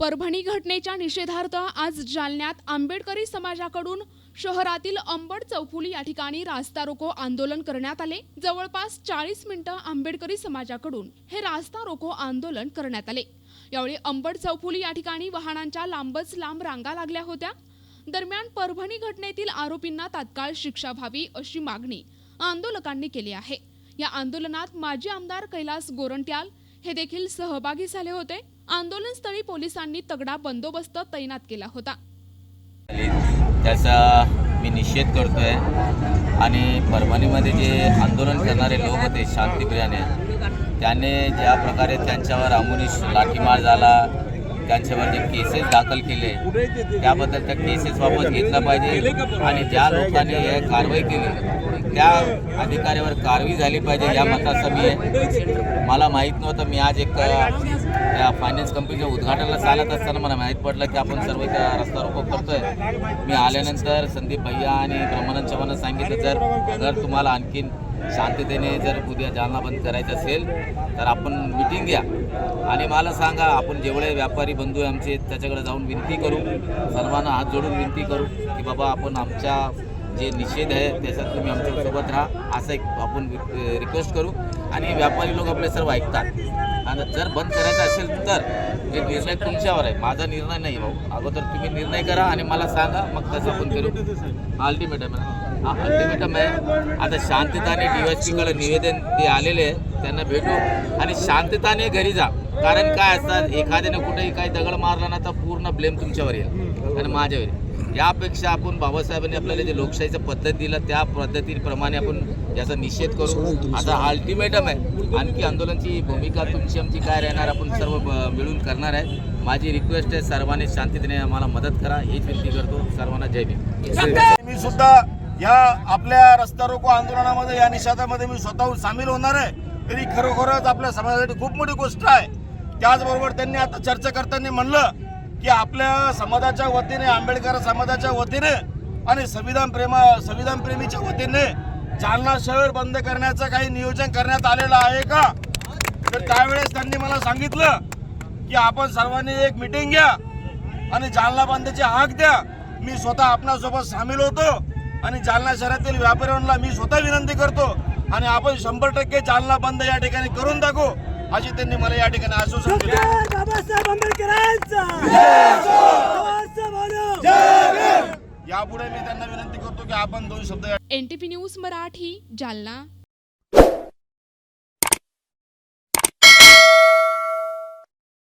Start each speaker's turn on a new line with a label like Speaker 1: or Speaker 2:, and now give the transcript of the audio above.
Speaker 1: परभणी घटनेच्या निषेधार्थ आज जालन्यात आंबेडकरी समाजाकडून शहरातील अंबड चौफुली या ठिकाणी रास्ता रोको आंदोलन करण्यात आले. जवळपास चाळीस मिनिटं आंबेडकरी समाजाकडून हे रास्ता रोको आंदोलन करण्यात आले. यावेळी अंबड चौफुली या ठिकाणी वाहनांच्या लांबच लांब रांगा लागल्या होत्या. दरम्यान परभणी घटनेतील आरोपींना तात्काळ शिक्षा व्हावी अशी मागणी आंदोलकांनी केली आहे. या आंदोलनात माजी आमदार कैलास गोरंट्याल हे देखील सहभागी झाले होते. आंदोलनस्थळी पोलिसांनी तगडा बंदोबस्त तैनात केला होता.
Speaker 2: त्याचा मी निषेध करतोय. आणि परभणीमध्ये जे आंदोलन करणारे लोक होते शांतिप्रियाने त्याने ज्या प्रकारे त्यांच्यावर अमुनिश लाठीमार झाला त्यांच्यावर जे केसेस दाखल केले. त्याबद्दल त्या केसेस वापस घेतला पाहिजे. आणि ज्या लोकांनी हे कारवाई केली त्या अधिकाऱ्यावर कारवाई झाली पाहिजे या मताचा मी मला माहीत नव्हतं. मी आज एक त्या फायनान्स कंपनीच्या उद्घाटनाला चालत असताना मला माहीत पडलं की आपण सर्व त्या रस्ता रोको करतोय. मी आल्यानंतर संदीप भैया आणि ब्रह्मानंद चव्हाणनं सांगितलं जर जर तुम्हाला आणखीन शांततेने जर उद्या जालना बंद करायचं असेल तर आपण मिटिंग घ्या. आणि मला सांगा आपण जेवढे व्यापारी बंधू आहे आमचे त्याच्याकडे जाऊन विनंती करू. सर्वांना हात जोडून विनंती करू की बाबा आपण आमच्या जे निषेध आहे त्याच्यात तुम्ही आमच्यासोबत राहा असं एक आपण रिक्वेस्ट करू. आणि व्यापारी लोक आपले सर्व ऐकतात. आणि जर बंद करायचं असेल तर हे निर्णय तुमच्यावर आहे. माझा निर्णय नाही भाऊ. अगोदर तुम्ही निर्णय करा आणि मला सांगा मग तसं आपण करू. अल्टिमेट आहे. मॅडम अल्टिमेटम आहे. आता शांतताने कडे निवेदन ते आलेले आहे. त्यांना भेटू. आणि शांतताने घरी जा. कारण काय असतात एखाद्याने कुठेही काही दगड मारला ना तर पूर्ण ब्लेम तुमच्यावर येईल. आणि माझ्यावर येईल. यापेक्षा आपण बाबासाहेबांनी आपल्याला जे लोकशाहीचं पद्धत दिलं त्या पद्धतीप्रमाणे आपण याचा निषेध करू. आता अल्टिमेटम आहे. आणखी आंदोलनची भूमिका तुमची आमची काय राहणार आपण सर्व मिळून करणार आहे. माझी रिक्वेस्ट आहे सर्वांनी शांततेने आम्हाला मदत करा. हीच विनंती करतो सर्वांना. जय भीम.
Speaker 3: मी सुद्धा या आपल्या रस्ता रोको आंदोलनामध्ये या निषेधामध्ये मी स्वतःहून सामील होणार आहे. तरी खरोखरच आपल्या समाजासाठी खूप मोठी गोष्ट आहे. त्याचबरोबर त्यांनी आता चर्चा करताना म्हणलं की आपल्या समाजाच्या वतीने आंबेडकर समाजाच्या वतीने आणि संविधान प्रेमा संविधान प्रेमीच्या वतीने जालना शहर बंद करण्याचं काही नियोजन करण्यात आलेलं आहे का? तर त्यावेळेस त्यांनी मला सांगितलं की आपण सर्वांनी एक मिटिंग घ्या आणि जालना बंदची हाक द्या. मी स्वतः आपणासोबत सामील होतो. आणि जालना शहरातील व्यापाऱ्यांना मी स्वतः विनंती करतो आणि आपण शंभर टक्के जालना बंद या ठिकाणी करून दाखवू अशी त्यांनी मला या ठिकाणी आश्वासन दिलं. यापुढे मी त्यांना विनंती करतो की आपण दोन शब्द या
Speaker 1: N T V news Marathi Jalna.